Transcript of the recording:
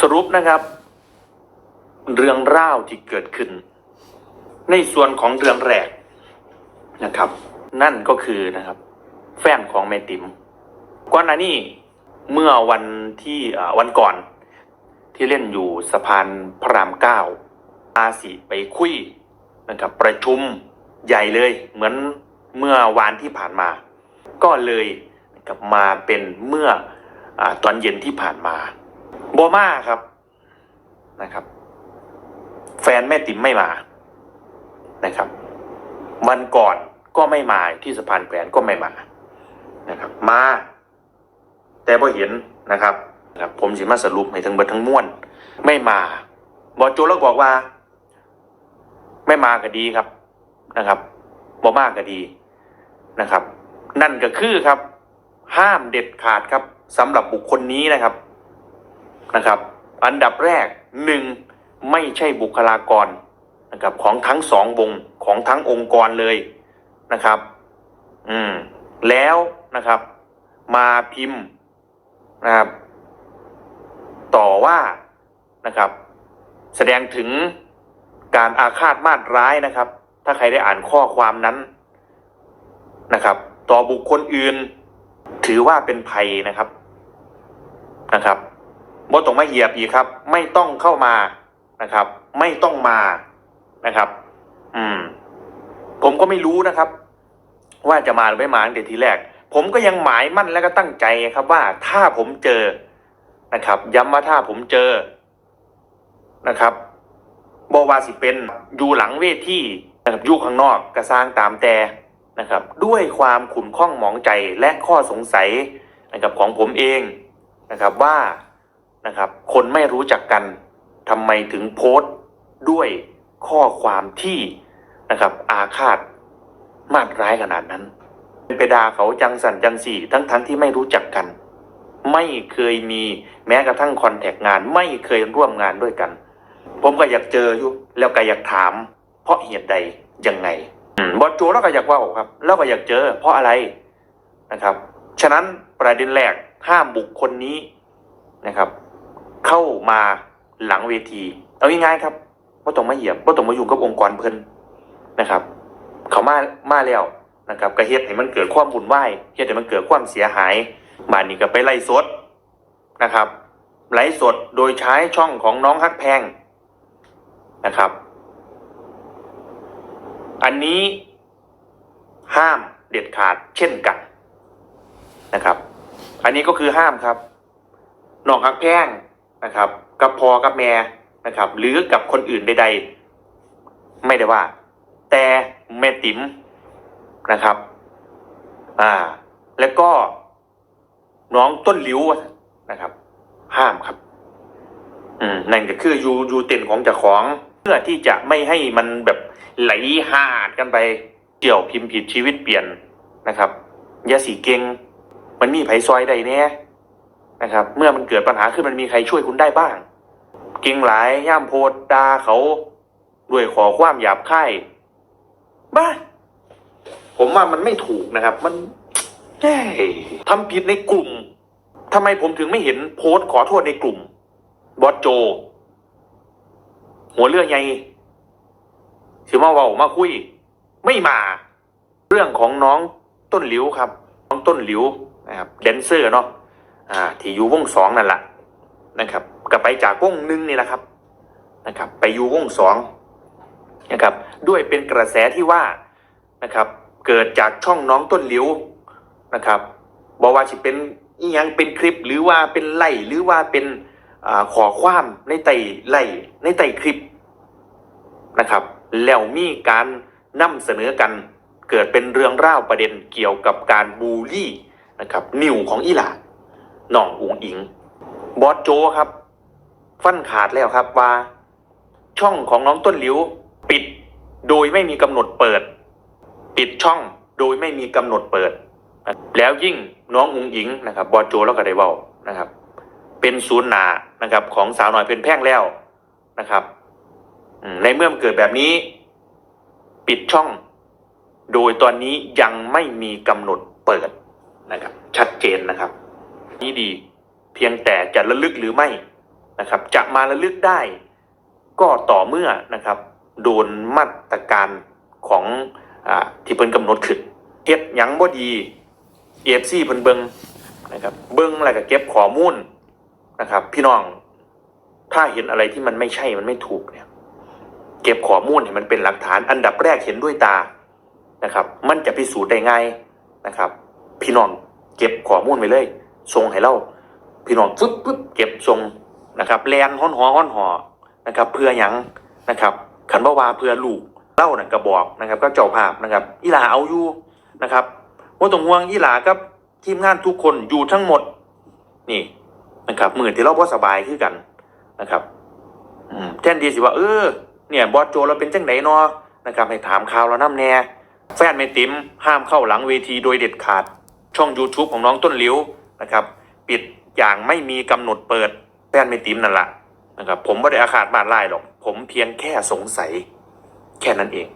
สรุปนะครับ เรื่องเล่าวที่เกิดขึ้น ในส่วนของเรื่องแรกนะครับ นั่นก็คือนะครับ แฟนของแม่ติ๋มก่อนหน้านี้เมื่อวันที่วันก่อน ที่เล่นอยู่สะพานพระรามเก้าอาสิไปคุยนะครับ ประชุมใหญ่เลย เหมือนเมื่อวานที่ผ่านมา ก็เลยนะครับมาเป็นเมื่ออตอนเย็นที่ผ่านมา โบมาครับนะครับ แฟนแม่ติ๋มไม่มานะครับ วันก่อนก็ไม่มาที่สะพานแขวนก็ไม่มานะครับ มา แต่พอเห็นนะครับนะครับผมสิมาสรุปให้ทั้งเบิดทั้งมวลไม่มาบอโจแล้วบอกว่า ไม่มาก็ดีครับนะครับบ่มากก็ดีนะครับ นั่นก็คือครับ ห้ามเด็ดขาดครับสำหรับบุคคลนี้นะครับ นะครับ อันดับแรกหนึ่งไม่ใช่บุคลากรนะครับของทั้งสองวงของทั้งองค์กรเลยนะครับ อืมแล้วนะครับ มาพิมพ์นะครับ ต่อว่านะครับ แสดงถึงการอาฆาตมาตร้ายนะครับ ถ้าใครได้อ่านข้อความนั้นนะครับ ต่อบุคคลอื่น ถือว่าเป็นภัยนะครับนะครับ บ่ต้องมาเหยียบอีกครับ ไม่ต้องเข้ามานะครับ ไม่ต้องมานะครับ อืม ผมก็ไม่รู้นะครับ ว่าจะมาหรือไม่มาตั้งแต่ทีแรก ผมก็ยังหมายมั่นและก็ตั้งใจครับว่าถ้าผมเจอนะครับ ย้ำว่าถ้าผมเจอนะครับบอว่าสิเป็นอยู่หลังเวทีนะครับอยู่ข้างนอกกระสร้างตามแต่นะครับ ด้วยความขุ่นข้องหมองใจและข้อสงสัยนะครับของผมเองนะครับว่า นะครับ คนไม่รู้จักกันทำไมถึงโพสต์ด้วยข้อความที่นะครับ อาฆาตมาดร้ายขนาดนั้นเป็นไปดาเขาจังสันจังสี่ทั้งทั้งที่ไม่รู้จักกัน ไม่เคยมีแม้กระทั่งคอนแทคงาน ไม่เคยร่วมงานด้วยกัน ผมก็อยากเจออยู่แล้วก็อยากถาม เพราะเหตุใดยังไงบอสโจแล้วก็อยากว่าครับ แล้วก็อยากเจอ เพราะอะไรนะครับ ฉะนั้นประเด็นแรกห้ามบุคคลนี้นะครับ มาหลังเวที เอาง่ายๆครับว่าต้องมาเหยียบว่าต้องมาอยู่กับองค์กรเพิ่นนะครับ เขามามาแล้วนะครับก็เฮ็ดให้มันเกิดความวุ่นวเฮ็ดให้มันเกิดความเสียหายบ้านนี้ก็ไปไล่สดนะครับไลฟ์สดโดยใช้ช่องของน้องฮักแพงนะครับ อันนี้ห้ามเด็ดขาดเช่นกันนะครับ อันนี้ก็คือห้ามครับน้องฮักแพง นะครับกับพอกับแม่นะครับ หรือกับคนอื่นใดๆ ไม่ได้ว่า แต่แม่ติ๋มนะครับ อ่า แล้วก็น้องต้นหลิวนะครับ ห้ามครับ อืมนั่นก็คือยูยูเต็นของเจ้าของ เพื่อที่จะไม่ให้มันแบบไหลหาดกันไปเกี่ยวพิมพ์ผิดชีวิตเปลี่ยนนะครับยาสีเก่งมันมีไผซอยใดเนี่ย นะครับ เมื่อมันเกิดปัญหาขึ้นมันมีใครช่วยคุณได้บ้าง เก่งหลายย่ามโพดดาเขาด้วยขอความหยาบคายบ้าผมว่ามันไม่ถูกนะครับ มันทำผิดในกลุ่มทำไมผมถึงไม่เห็นโพสต์ขอโทษในกลุ่ม บอสโจ หัวเรื่องไงถือมาเว่ามาคุย ไม่มา เรื่องของน้องต้นหลิวครับ น้องต้นหลิวนะครับแดนเซอร์เนาะ อ่าที่อยู่วงสองนั่นแหละนะครับก็ไปจากวงหนึ่งนี่แหละครับนะครับ ไปอยู่วงสองนะครับ ด้วยเป็นกระแสที่ว่านะครับเกิดจากช่องน้องต้นหลิวนะครับบอกว่าจะเป็นอีหยังเป็นคลิปหรือว่าเป็นไล่หรือว่าเป็นอขอความในไต่ไล่ในไต่คลิปนะครับ แล้วมีการนำเสนอกันเกิดเป็นเรื่องราวประเด็นเกี่ยวกับการบูลลี่นะครับนิวของอีหลาห น่องอุงอิง บอสโจครับ ฟันขาดแล้วครับว่า ช่องของน้องต้นหลิว ปิดโดยไม่มีกำหนดเปิด ปิดช่องโดยไม่มีกำหนดเปิด แล้วยิ่งน้องอุงอิงนะครับบอสโจแล้วก็ได้เว้านะครับ เป็นศูนย์หนานะครับ ของสาวหน่อยเป็นแพ่งแล้วนะครับในเมื่อมันเกิดแบบนี้ ปิดช่อง โดยตอนนี้ยังไม่มีกำหนดเปิดนะครับ ชัดเจนนะครับ นี่ดี เพียงแต่จะระลึกหรือไม่นะครับ จะมาระลึกได้ ก็ต่อเมื่อนะครับ โดนมาตรการของอที่เพิ่นกำหนดขึ้นเก็บยังบ่ดีเอฟซีเพิ่นเบิงนะครับ เบิงแล้วก็เก็บข้อมูลนะครับ พี่น้องถ้าเห็นอะไรที่มันไม่ใช่มันไม่ถูกเนี่ยเก็บข้อมูลให้มันเป็นหลักฐานอันดับแรกเห็นด้วยตานะครับ มันจะพิสูจน์ได้ง่ายนะครับ พี่น้องเก็บข้อมูลไว้เลย ส่งให้เราพี่น้องฟึบปึ๊บเก็บส่งนะครับแลนห้อนหอห้อนหอนะครับ เพื่อหยังนะครับ ขันบ่าวาเพื่อลูกเล่านั่นก็บอกนะครับ ก็เจ้าภาพนะครับอีหลาเอาอยู่นะครับว่าตรงห่วงอีหลากับทีมงานทุกคนอยู่ทั้งหมด นี่นะครับหมือที่เราบ่สบายคือกันนะครับอืมแทนที่สิว่าเออเนี่ยบอสโจเราเป็นจังไหนเนาะนะครับให้ถามข่าวเราน้ำแน่แฟนเมติมห้ามเข้าหลังเวทีโดยเด็ดขาด ช่อง YouTube ของน้องต้นหลิว นะครับ ปิดอย่างไม่มีกำหนดเปิดแฟนไม่ติมนั่นแหละนะครับผมไม่ได้อาฆาตบาดไล่หรอก ผมเพียงแค่สงสัยแค่นั้นเอง